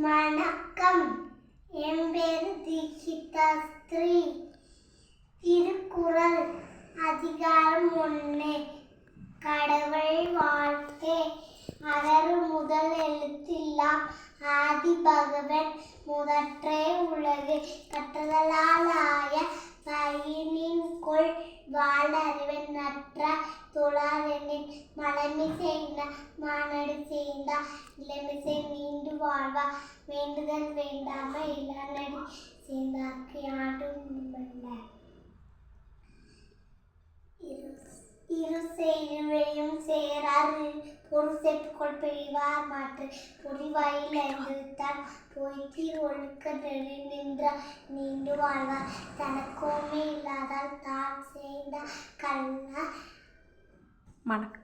வணக்கம் என் பேர் தீக்ஷிதா ஸ்ரீ திருக்குறள் அதிகாரம் ஒன்று கடவுள் வாழ்க்கை அகரு முதல் எழுத்தெல்லாம் ஆதி பகவன் முதற்றே உலகு கற்றதலால் ஆய பயனின் கொள் வாழறிவன் நற்ற தொழாதெனின் மலமி செய்த மானடு செய்தா இளமிசை நீண்டு வாழ்வா வேண்டுதல் வேண்டாம இளநடி சேர்ந்தார்க்கு யாரும் உண்மையில்ல இரு செய்தியும் சேராது பொருள் செப்புக்கொள் பிரிவார் மாற்று. பொறிவாயில் அறிந்துவிட்டார் பொய்த்தி ஒழுக்க நெறி நின்ற நீண்டு வாழ்வார். தனக்கோமே இல்லாதால் தான் செய்த கல்ல மணக்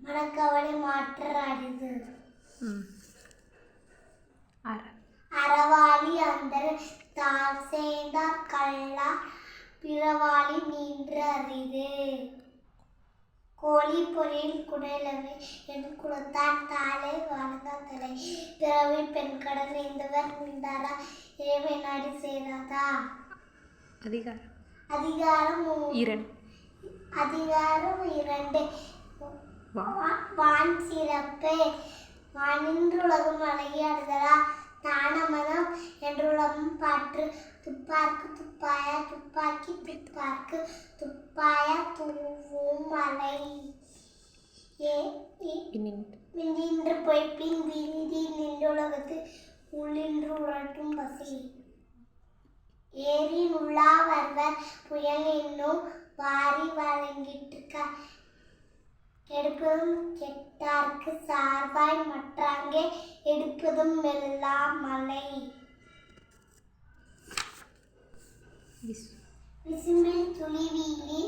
மனக்கவலை மாற்ற அரிது. அறவாளி அந்தர் தான் செய்தார் கல்லா பிறவாளி நின்று அரிது. கோழி பொறியில் குடலவை என் குலத்தான் தாளை வாழ்ந்தார் தலை. பிறவி பெண் கடன் நீந்தவர் நீந்தாரா இறைவை நாடி செய்தாதா அதிகாரம். அதிகாரம் இரண்டு. அதிகாரம் இரண்டு. வான் சிறப்பு. வானின்றுலகம் அழகியாடுதலா என்றுலகம் பாற்று துப்பார்க்கு துப்பாயா துப்பாக்கி துப்பார்க்கு துப்பாயா தூவும் மலை. ஏ ஏ- இன்னின் நின்று போய் பின் வீதி நின்றுலகத்து உள்ளின்று உரட்டும் பசி. ஏரி உள்ளா வருவர் புயல் என்னும் வாரி வழங்கிட்டு எடுப்பதும் கெட்டார்க்கு சார்பாய் மற்றாங்கே எடுப்பதும் எல்லாம் மலை. விசும்பில் துளிவீலி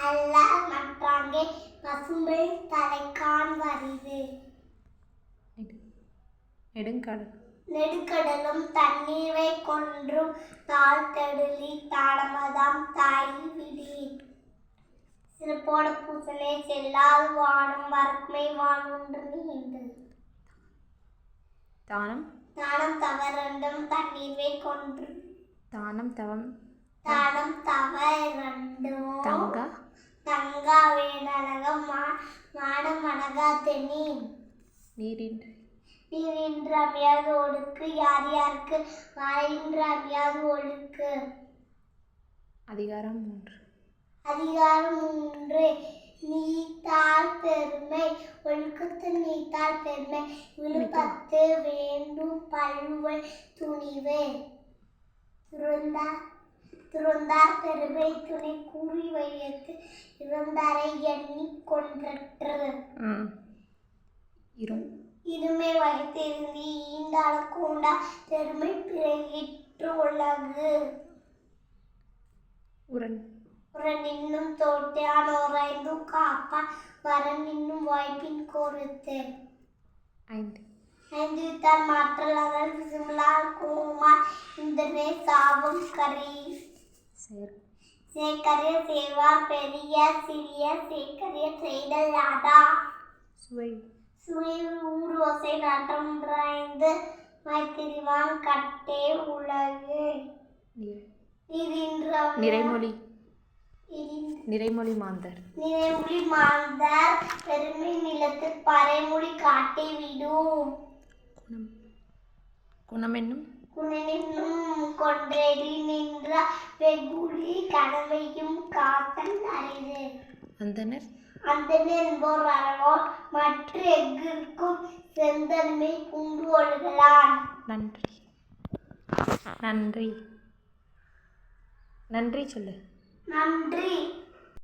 அல்ல மற்றாங்கே பசும்பில் தலைக்கான் வரிது. நெடு நெடுங்கடல். நெடுக்கடலும் தண்ணீரை கொன்றும் தாழ்த்தெடுலி தாடமதாம் தாய் விடீர் சிறப்போட பூசலே செல்லாது வானம் வரக்குமை வானொன்று நீண்டு. தானம். தானம் தவறண்டும் தண்ணீரை கொன்று. தானம் தவம். தானம் தவறண்டும் தங்கா. தங்கா வேடழகம் மா மாடம் அழகா தென்னி நீரின் நீரின்று அமையாது ஒழுக்கு யார் யாருக்கு? வாயின்று அமையாது ஒழுக்கு. அதிகாரம் மூன்று. அதிகாரம் மூன்று. நீத்தால் பெருமை ஒழுக்கத்து நீத்தால் பெருமை. விழுப்பத்து வேண்டும் பழுவை துணிவு. துறந்தார் துறந்தார் பெருமை துணை கூறி வைத்து இறந்தாரை எண்ணி கொன்றற்று இரும். இருமை வகைத்திருந்தி ஈண்டால கூண்டா பெருமை பிறகிற்று உலகு உரண் உரன் இன்னும் தோட்டியான் ஓரைந்து காப்பான் வரன் இன்னும் வாய்ப்பின் கோருத்து. ஐந்து. ஐந்து தான் மாற்றலாதல் விசுமலால் குமார் இந்தனே சாபம் கரி. செயற் சேக்கரிய சேவார் பெரிய சிறிய சேக்கரிய செய்தல் யாதா? சுவை. சுவை ஊர் ஓசை நன்றொன்றாய்ந்து மைத்திரிவான் கட்டே உலகு. நிறைமொழி. நிறைமொழி மாந்தர். நினைமொழி மாந்தர் பெருமை நிலத்து பறைமொழி காட்டி விடும் குணம். குணம் என்னும்? குணனின்னும் கொன்றேறி நின்ற வெகுளி கனவையும் காத்தல் அரிது அந்தனர்? அந்த என்போர் அறவோர் மற்ற எங்கிற்கும் செந்தன்மை உண்டு ஒழுகலான். நன்றி. நன்றி. நன்றி சொல்லு. நன்றி.